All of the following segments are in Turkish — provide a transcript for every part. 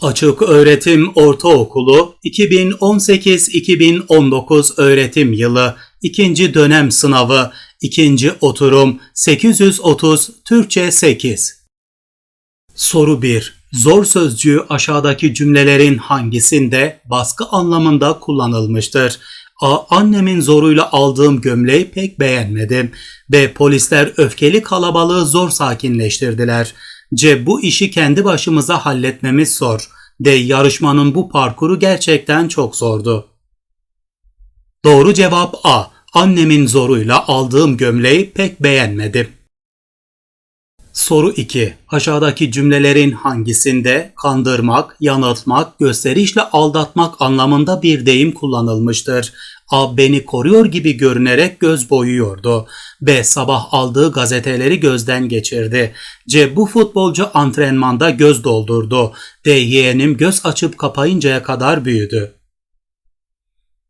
Açık Öğretim Ortaokulu 2018-2019 öğretim yılı 2. dönem sınavı 2. oturum 830 Türkçe 8 Soru 1. Zor sözcüğü aşağıdaki cümlelerin hangisinde baskı anlamında kullanılmıştır? A. Annemin zoruyla aldığım gömleği pek beğenmedim. B. Polisler öfkeli kalabalığı zor sakinleştirdiler. C. Bu işi kendi başımıza halletmemiz zor. D. Yarışmanın bu parkuru gerçekten çok zordu. Doğru cevap A. Annemin zoruyla aldığım gömleği pek beğenmedim. Soru 2. Aşağıdaki cümlelerin hangisinde kandırmak, yanıltmak, gösterişle aldatmak anlamında bir deyim kullanılmıştır? A. Beni koruyor gibi görünerek göz boyuyordu. B. Sabah aldığı gazeteleri gözden geçirdi. C. Bu futbolcu antrenmanda göz doldurdu. D. Yeğenim göz açıp kapayıncaya kadar büyüdü.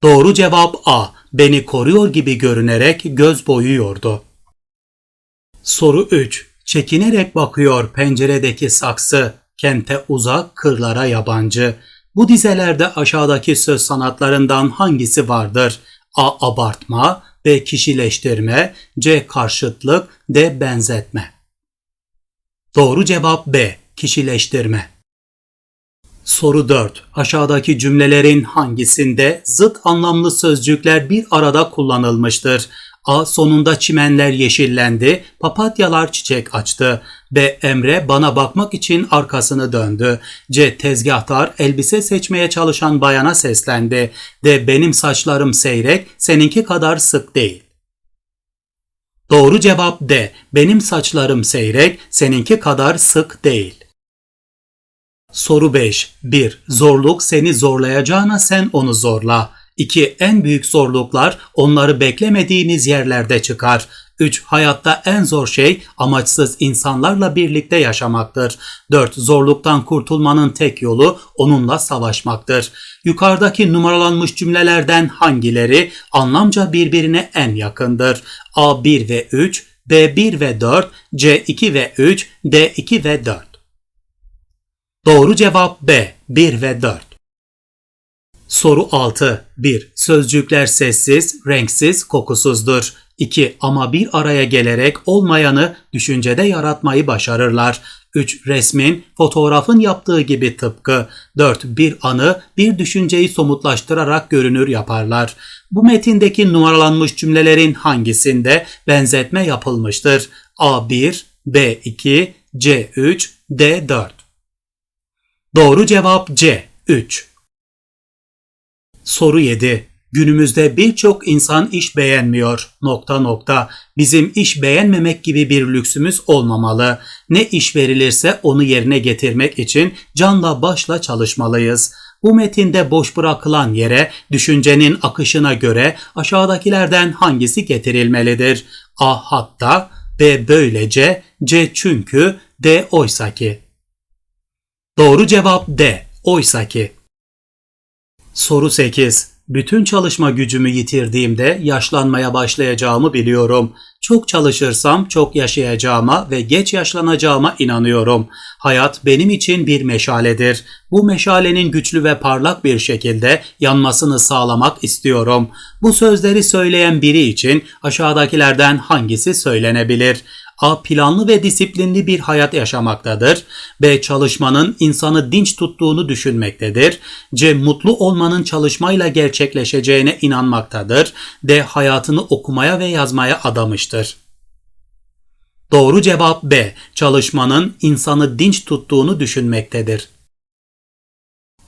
Doğru cevap A. Beni koruyor gibi görünerek göz boyuyordu. Soru 3. Çekinerek bakıyor penceredeki saksı, kente uzak, kırlara yabancı. Bu dizelerde aşağıdaki söz sanatlarından hangisi vardır? A. Abartma, B. Kişileştirme, C. Karşıtlık, D. Benzetme. Doğru cevap B. Kişileştirme. Soru 4. Aşağıdaki cümlelerin hangisinde zıt anlamlı sözcükler bir arada kullanılmıştır? A. Sonunda çimenler yeşillendi, papatyalar çiçek açtı. B. Emre bana bakmak için arkasını döndü. C. Tezgahtar elbise seçmeye çalışan bayana seslendi. D. Benim saçlarım seyrek, seninki kadar sık değil. Doğru cevap D. Benim saçlarım seyrek, seninki kadar sık değil. Soru 5. 1. Zorluk seni zorlayacağına sen onu zorla. 2. En büyük zorluklar onları beklemediğiniz yerlerde çıkar. 3. Hayatta en zor şey amaçsız insanlarla birlikte yaşamaktır. 4. Zorluktan kurtulmanın tek yolu onunla savaşmaktır. Yukarıdaki numaralanmış cümlelerden hangileri anlamca birbirine en yakındır? A 1 ve 3, B 1 ve 4, C 2 ve 3, D 2 ve 4. Doğru cevap B 1 ve 4. Soru 6. 1. Sözcükler sessiz, renksiz, kokusuzdur. 2. Ama bir araya gelerek olmayanı düşüncede yaratmayı başarırlar. 3. Resmin, fotoğrafın yaptığı gibi tıpkı. 4. Bir anı, bir düşünceyi somutlaştırarak görünür yaparlar. Bu metindeki numaralanmış cümlelerin hangisinde benzetme yapılmıştır? A1, B2, C3, D4. Doğru cevap C. 3. Soru 7. Günümüzde birçok insan iş beğenmiyor. Nokta nokta. Bizim iş beğenmemek gibi bir lüksümüz olmamalı. Ne iş verilirse onu yerine getirmek için canla başla çalışmalıyız. Bu metinde boş bırakılan yere düşüncenin akışına göre aşağıdakilerden hangisi getirilmelidir? A. Hatta B. Böylece C. Çünkü D. Oysaki. Doğru cevap D. Oysaki. Soru 8. Bütün çalışma gücümü yitirdiğimde yaşlanmaya başlayacağımı biliyorum. Çok çalışırsam çok yaşayacağıma ve geç yaşlanacağıma inanıyorum. Hayat benim için bir meşaledir. Bu meşalenin güçlü ve parlak bir şekilde yanmasını sağlamak istiyorum. Bu sözleri söyleyen biri için aşağıdakilerden hangisi söylenebilir? A. Planlı ve disiplinli bir hayat yaşamaktadır. B. Çalışmanın insanı dinç tuttuğunu düşünmektedir. C. Mutlu olmanın çalışmayla gerçekleşeceğine inanmaktadır. D. Hayatını okumaya ve yazmaya adamıştır. Doğru cevap B. Çalışmanın insanı dinç tuttuğunu düşünmektedir.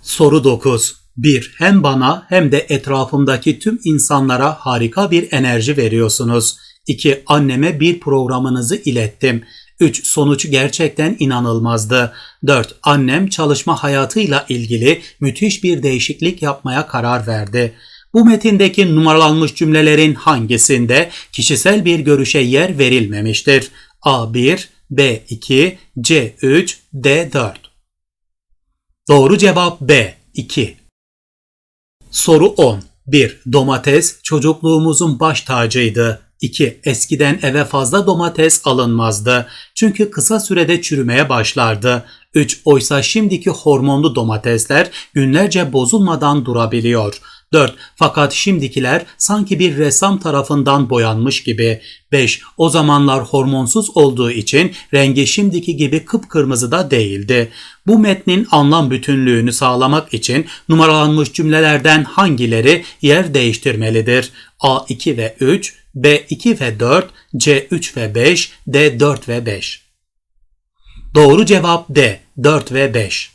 Soru 9. 1. Hem bana hem de etrafımdaki tüm insanlara harika bir enerji veriyorsunuz. 2. Anneme bir programınızı ilettim. 3. Sonuç gerçekten inanılmazdı. 4. Annem çalışma hayatıyla ilgili müthiş bir değişiklik yapmaya karar verdi. Bu metindeki numaralanmış cümlelerin hangisinde kişisel bir görüşe yer verilmemiştir? A1, B2, C3, D4. Doğru cevap B. 2. Soru 10. 1. Domates çocukluğumuzun baş tacıydı. 2. Eskiden eve fazla domates alınmazdı. Çünkü kısa sürede çürümeye başlardı. 3. Oysa şimdiki hormonlu domatesler günlerce bozulmadan durabiliyor. 4. Fakat şimdikiler sanki bir ressam tarafından boyanmış gibi. 5. O zamanlar hormonsuz olduğu için rengi şimdiki gibi kıpkırmızı da değildi. Bu metnin anlam bütünlüğünü sağlamak için numaralanmış cümlelerden hangileri yer değiştirmelidir? A2 ve 3, B2 ve 4, C3 ve 5, D4 ve 5. Doğru cevap D. 4 ve 5.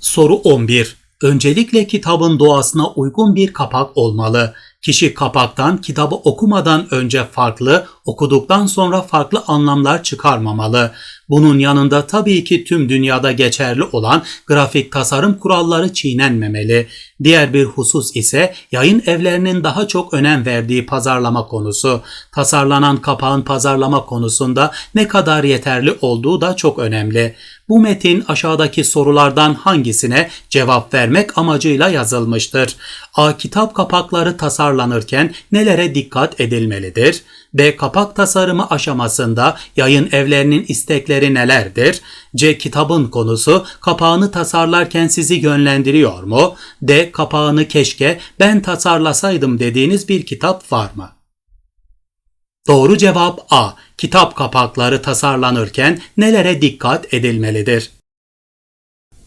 Soru 11. Öncelikle kitabın doğasına uygun bir kapak olmalı. Kişi kapaktan kitabı okumadan önce farklı, okuduktan sonra farklı anlamlar çıkarmamalı. Bunun yanında tabii ki tüm dünyada geçerli olan grafik tasarım kuralları çiğnenmemeli. Diğer bir husus ise yayın evlerinin daha çok önem verdiği pazarlama konusu. Tasarlanan kapağın pazarlama konusunda ne kadar yeterli olduğu da çok önemli. Bu metin aşağıdaki sorulardan hangisine cevap vermek amacıyla yazılmıştır? A. Kitap kapakları tasarlanırken nelere dikkat edilmelidir? B. Kapak tasarımı aşamasında yayın evlerinin istekleri nelerdir? C. Kitabın konusu kapağını tasarlarken sizi yönlendiriyor mu? D. Kapağını keşke ben tasarlasaydım dediğiniz bir kitap var mı? Doğru cevap A. Kitap kapakları tasarlanırken nelere dikkat edilmelidir?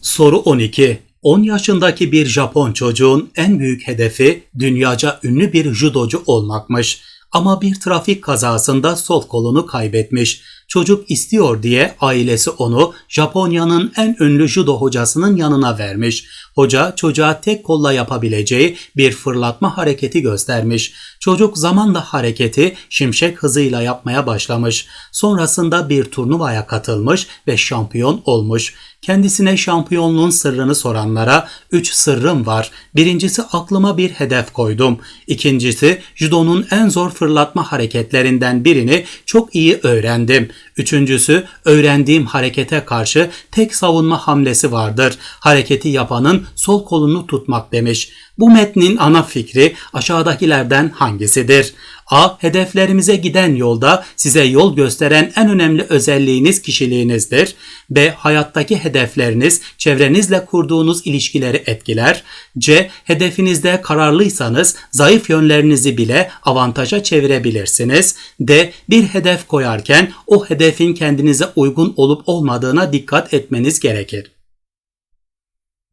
Soru 12. 10 yaşındaki bir Japon çocuğun en büyük hedefi dünyaca ünlü bir judocu olmakmış. Ama bir trafik kazasında sol kolunu kaybetmiş. Çocuk istiyor diye ailesi onu Japonya'nın en ünlü judo hocasının yanına vermiş. Hoca çocuğa tek kolla yapabileceği bir fırlatma hareketi göstermiş. Çocuk zamanla hareketi şimşek hızıyla yapmaya başlamış. Sonrasında bir turnuvaya katılmış ve şampiyon olmuş. Kendisine şampiyonluğun sırrını soranlara 3 sırrım var. Birincisi aklıma bir hedef koydum. İkincisi judonun en zor fırlatma hareketlerinden birini çok iyi öğrendim. Üçüncüsü öğrendiğim harekete karşı tek savunma hamlesi vardır. Hareketi yapanın sol kolunu tutmak demiş. Bu metnin ana fikri aşağıdakilerden hangisidir? A. Hedeflerimize giden yolda size yol gösteren en önemli özelliğiniz kişiliğinizdir. B. Hayattaki hedefleriniz çevrenizle kurduğunuz ilişkileri etkiler. C. Hedefinizde kararlıysanız zayıf yönlerinizi bile avantaja çevirebilirsiniz. D. Bir hedef koyarken o hedefin kendinize uygun olup olmadığına dikkat etmeniz gerekir.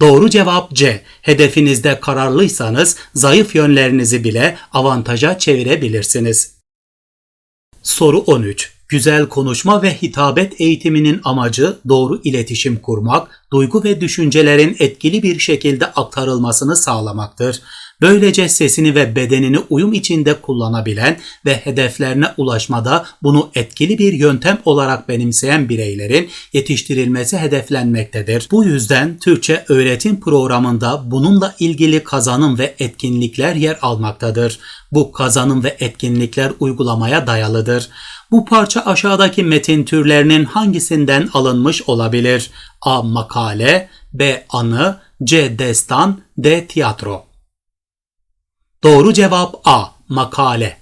Doğru cevap C. Hedefinizde kararlıysanız zayıf yönlerinizi bile avantaja çevirebilirsiniz. Soru 13. Güzel konuşma ve hitabet eğitiminin amacı doğru iletişim kurmak, duygu ve düşüncelerin etkili bir şekilde aktarılmasını sağlamaktır. Böylece sesini ve bedenini uyum içinde kullanabilen ve hedeflerine ulaşmada bunu etkili bir yöntem olarak benimseyen bireylerin yetiştirilmesi hedeflenmektedir. Bu yüzden Türkçe öğretim programında bununla ilgili kazanım ve etkinlikler yer almaktadır. Bu kazanım ve etkinlikler uygulamaya dayalıdır. Bu parça aşağıdaki metin türlerinin hangisinden alınmış olabilir? A. Makale B. Anı C. Destan D. Tiyatro Doğru cevap A. Makale.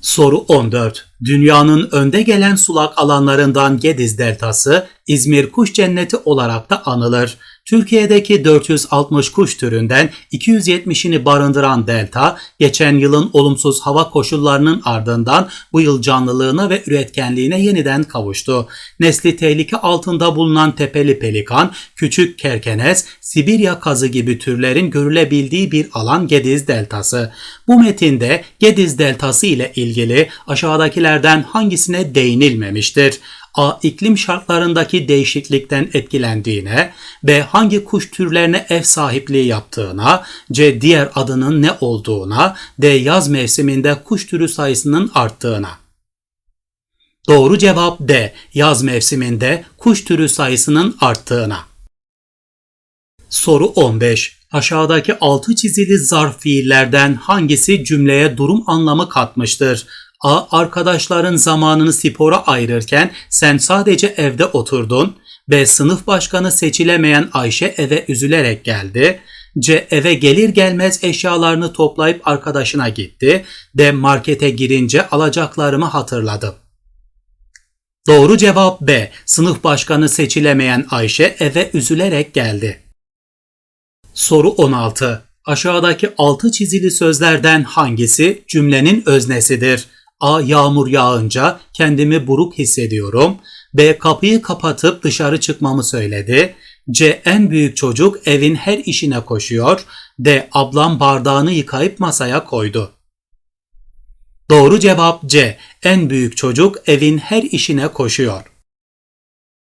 Soru 14. Dünyanın önde gelen sulak alanlarından Gediz Deltası, İzmir Kuş Cenneti olarak da anılır. Türkiye'deki 460 kuş türünden 270'ini barındıran delta, geçen yılın olumsuz hava koşullarının ardından bu yıl canlılığına ve üretkenliğine yeniden kavuştu. Nesli tehlike altında bulunan tepeli pelikan, küçük kerkenes, Sibirya kazı gibi türlerin görülebildiği bir alan Gediz Deltası. Bu metinde Gediz Deltası ile ilgili aşağıdakilerden hangisine değinilmemiştir? A. iklim şartlarındaki değişiklikten etkilendiğine, B. hangi kuş türlerine ev sahipliği yaptığına, C. diğer adının ne olduğuna, D. yaz mevsiminde kuş türü sayısının arttığına. Doğru cevap D. Yaz mevsiminde kuş türü sayısının arttığına. Soru 15. Aşağıdaki altı çizili zarf fiillerden hangisi cümleye durum anlamı katmıştır? A. Arkadaşların zamanını spora ayırırken sen sadece evde oturdun. B. Sınıf başkanı seçilemeyen Ayşe eve üzülerek geldi. C. Eve gelir gelmez eşyalarını toplayıp arkadaşına gitti. D. Markete girince alacaklarımı hatırladım. Doğru cevap B. Sınıf başkanı seçilemeyen Ayşe eve üzülerek geldi. Soru 16. Aşağıdaki altı çizili sözlerden hangisi cümlenin öznesidir? A. Yağmur yağınca kendimi buruk hissediyorum. B. Kapıyı kapatıp dışarı çıkmamı söyledi. C. En büyük çocuk evin her işine koşuyor. D. Ablam bardağını yıkayıp masaya koydu. Doğru cevap C. En büyük çocuk evin her işine koşuyor.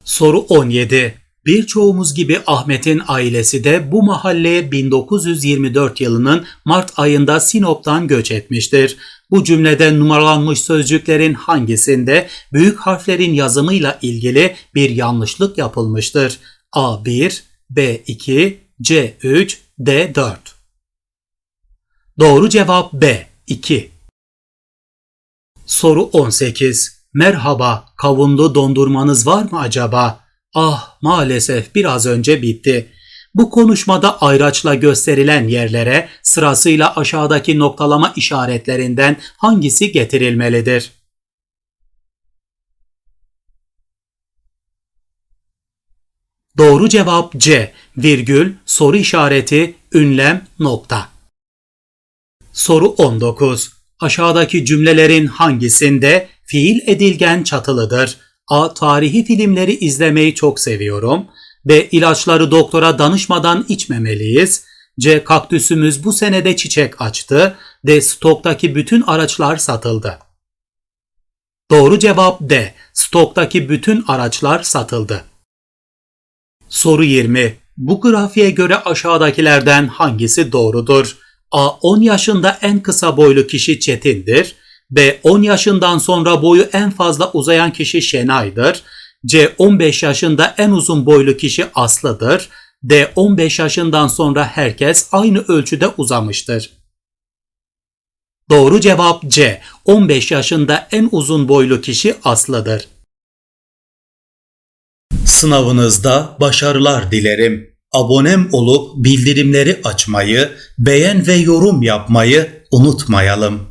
Soru 17. Birçoğumuz gibi Ahmet'in ailesi de bu mahalleye 1924 yılının Mart ayında Sinop'tan göç etmiştir. Bu cümlede numaralanmış sözcüklerin hangisinde büyük harflerin yazımıyla ilgili bir yanlışlık yapılmıştır? A1, B2, C3, D4. Doğru cevap B. 2. Soru 18. Merhaba, kavunlu dondurmanız var mı acaba? Ah, maalesef biraz önce bitti. Bu konuşmada ayraçla gösterilen yerlere sırasıyla aşağıdaki noktalama işaretlerinden hangisi getirilmelidir? Doğru cevap C. Virgül, soru işareti, ünlem, nokta. Soru 19. Aşağıdaki cümlelerin hangisinde fiil edilgen çatılıdır? A. Tarihi filmleri izlemeyi çok seviyorum. B. İlaçları doktora danışmadan içmemeliyiz. C. Kaktüsümüz bu senede çiçek açtı. D. Stoktaki bütün araçlar satıldı. Doğru cevap D. Stoktaki bütün araçlar satıldı. Soru 20. Bu grafiğe göre aşağıdakilerden hangisi doğrudur? A. 10 yaşında en kısa boylu kişi Çetin'dir. B. 10 yaşından sonra boyu en fazla uzayan kişi Şenay'dır. C. 15 yaşında en uzun boylu kişi Aslı'dır. D. 15 yaşından sonra herkes aynı ölçüde uzamıştır. Doğru cevap C. 15 yaşında en uzun boylu kişi Aslı'dır. Sınavınızda başarılar dilerim. Abonem olup bildirimleri açmayı, beğen ve yorum yapmayı unutmayalım.